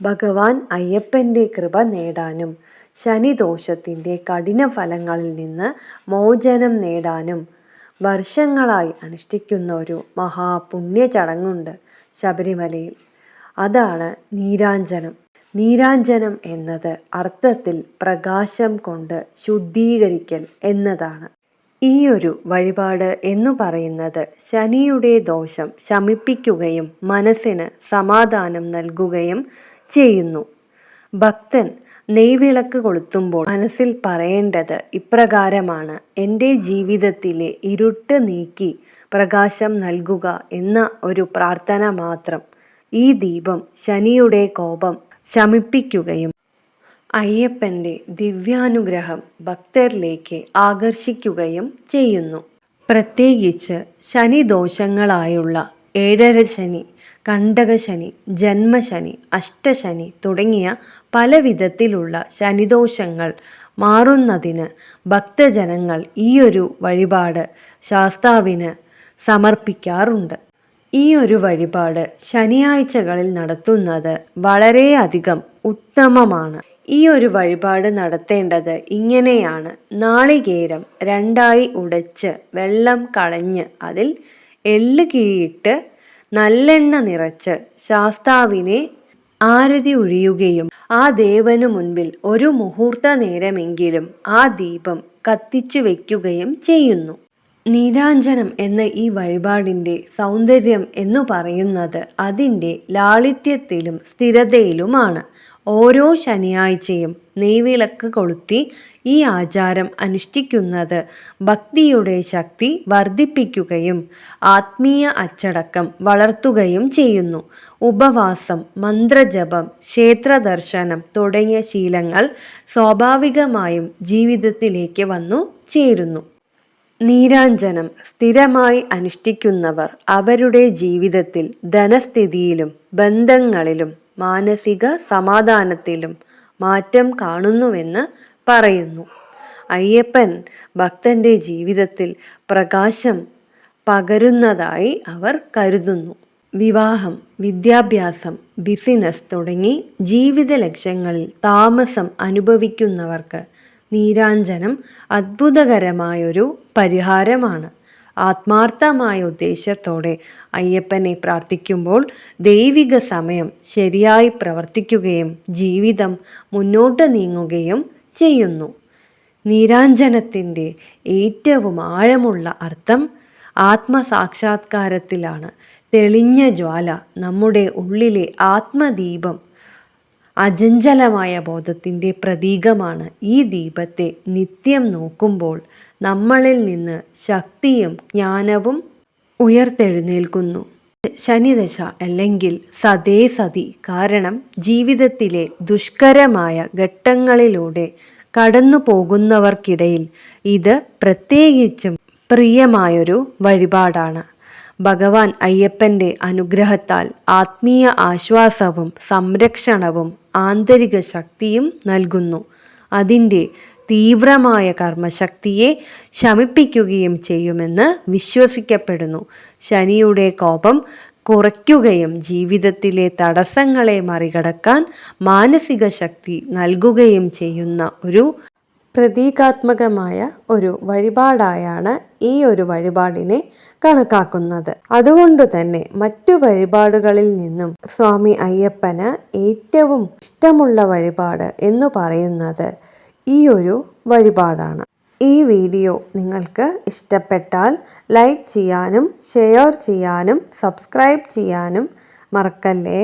ഭഗവാൻ അയ്യപ്പന്റെ കൃപ നേടാനും ശനിദോഷത്തിന്റെ കഠിന ഫലങ്ങളിൽ നിന്ന് മോചനം നേടാനും വർഷങ്ങളായി അനുഷ്ഠിക്കുന്ന ഒരു മഹാപുണ്യ ചടങ്ങുണ്ട് ശബരിമലയിൽ. അതാണ് നീരാഞ്ജനം. നീരാഞ്ജനം എന്നത് അർത്ഥത്തിൽ പ്രകാശം കൊണ്ട് ശുദ്ധീകരിക്കൽ എന്നതാണ്. ഈ ഒരു വഴിപാട് എന്നു പറയുന്നത് ശനിയുടെ ദോഷം ശമിപ്പിക്കുകയും മനസ്സിന് സമാധാനം നൽകുകയും ചെയ്യുന്നു. ഭക്തൻ നെയ്വിളക്ക് കൊളുത്തുമ്പോൾ മനസ്സിൽ പറയേണ്ടത് ഇപ്രകാരമാണ്. എന്റെ ജീവിതത്തിലെ ഇരുട്ട് നീക്കി പ്രകാശം നൽകുക എന്ന ഒരു പ്രാർത്ഥന മാത്രം. ഈ ദീപം ശനിയുടെ കോപം ശമിപ്പിക്കുകയും അയ്യപ്പന്റെ ദിവ്യാനുഗ്രഹം ഭക്തരിലേക്ക് ആകർഷിക്കുകയും ചെയ്യുന്നു. പ്രത്യേകിച്ച് ശനിദോഷങ്ങളായുള്ള ഏഴര ശനി കണ്ടകശനി ജന്മശനി അഷ്ടശനി തുടങ്ങിയ പല വിധത്തിലുള്ള ശനിദോഷങ്ങൾ മാറുന്നതിന് ഭക്തജനങ്ങൾ ഈയൊരു വഴിപാട് ശാസ്താവിന് സമർപ്പിക്കാറുണ്ട്. ഈ ഒരു വഴിപാട് ശനിയാഴ്ചകളിൽ നടത്തുന്നത് വളരെയധികം ഉത്തമമാണ്. ഈ ഒരു വഴിപാട് നടത്തേണ്ടത് ഇങ്ങനെയാണ്. നാളികേരം രണ്ടായി ഉടച്ച് വെള്ളം കളഞ്ഞ് അതിൽ എള്ള് കിഴിയിട്ട് നല്ലെണ്ണ നിറച്ച് ശാസ്താവിനെ ആരതി ഒഴിയുകയും ആ ദേവനു മുൻപിൽ ഒരു മുഹൂർത്ത നേരമെങ്കിലും ആ ദീപം കത്തിച്ചു വയ്ക്കുകയും ചെയ്യുന്നു. നീരാഞ്ജനം എന്ന ഈ വഴിപാടിന്റെ സൗന്ദര്യം എന്നു പറയുന്നത് അതിന്റെ ലാളിത്യത്തിലും സ്ഥിരതയിലുമാണ്. ഓരോ ശനിയാഴ്ചയും നെയ്വിളക്ക് കൊളുത്തി ഈ ആചാരം അനുഷ്ഠിക്കുന്നത് ഭക്തിയുടെ ശക്തി വർദ്ധിപ്പിക്കുകയും ആത്മീയ അച്ചടക്കം വളർത്തുകയും ചെയ്യുന്നു. ഉപവാസം മന്ത്രജപം ക്ഷേത്രദർശനം തുടങ്ങിയ ശീലങ്ങൾ സ്വാഭാവികമായും ജീവിതത്തിലേക്ക് വന്നു ചേരുന്നു. നീരാഞ്ജനം സ്ഥിരമായി അനുഷ്ഠിക്കുന്നവർ അവരുടെ ജീവിതത്തിൽ ധനസ്ഥിതിയിലും ബന്ധങ്ങളിലും മാനസിക സമാധാനത്തിലും മാറ്റം കാണുന്നുവെന്ന് പറയുന്നു. അയ്യപ്പൻ ഭക്തന്റെ ജീവിതത്തിൽ പ്രകാശം പകരുന്നതായി അവർ കരുതുന്നു. വിവാഹം വിദ്യാഭ്യാസം ബിസിനസ് തുടങ്ങി ജീവിത ലക്ഷ്യങ്ങളിൽ താമസം അനുഭവിക്കുന്നവർക്ക് നീരാഞ്ജനം അത്ഭുതകരമായൊരു പരിഹാരമാണ്. ആത്മാർത്ഥമായ ഉദ്ദേശത്തോടെ അയ്യപ്പനെ പ്രാർത്ഥിക്കുമ്പോൾ ദൈവിക സമയം ശരിയായി പ്രവർത്തിക്കുകയും ജീവിതം മുന്നോട്ട് നീങ്ങുകയും ചെയ്യുന്നു. നീരാഞ്ജനത്തിന്റെ ഏറ്റവും ആഴമുള്ള അർത്ഥം ആത്മസാക്ഷാത്കാരത്തിലാണ്. തെളിഞ്ഞ ജ്വാല നമ്മുടെ ഉള്ളിലെ ആത്മദീപം അജഞ്ചലമായ ബോധത്തിന്റെ പ്രതീകമാണ് ഈ ദീപത്തെ നിത്യം നോക്കുമ്പോൾ നമ്മളിൽ നിന്ന് ശക്തിയും ജ്ഞാനവും ഉയർത്തെഴുന്നേൽക്കുന്നു. ശനിദശ അല്ലെങ്കിൽ സതേ സതി കാരണം ജീവിതത്തിലെ ദുഷ്കരമായ ഘട്ടങ്ങളിലൂടെ കടന്നു പോകുന്നവർക്കിടയിൽ ഇത് പ്രത്യേകിച്ചും പ്രിയമായൊരു വഴിപാടാണ്. ഭഗവാൻ അയ്യപ്പന്റെ അനുഗ്രഹത്താൽ ആത്മീയ ആശ്വാസവും സംരക്ഷണവും ആന്തരിക ശക്തിയും നൽകുന്നു. അതിന്റെ തീവ്രമായ കർമ്മശക്തിയെ ശമിപ്പിക്കുകയും ചെയ്യുമെന്ന് വിശ്വസിക്കപ്പെടുന്നു. ശനിയുടെ കോപം കുറയ്ക്കുകയും ജീവിതത്തിലെ തടസ്സങ്ങളെ മറികടക്കാൻ മാനസിക ശക്തി നൽകുകയും ചെയ്യുന്ന ഒരു പ്രതീകാത്മകമായ ഒരു വഴിപാടായാണ് ഈ ഒരു വഴിപാടിനെ കണക്കാക്കുന്നത്. അതുകൊണ്ട് തന്നെ മറ്റു വഴിപാടുകളിൽ നിന്നും സ്വാമി അയ്യപ്പന് ഏറ്റവും ഇഷ്ടമുള്ള വഴിപാട് എന്ന് പറയുന്നത് ഈ ഒരു വഴിപാടാണ്. ഈ വീഡിയോ നിങ്ങൾക്ക് ഇഷ്ടപ്പെട്ടാൽ ലൈക്ക് ചെയ്യാനും ഷെയർ ചെയ്യാനും സബ്സ്ക്രൈബ് ചെയ്യാനും മറക്കല്ലേ?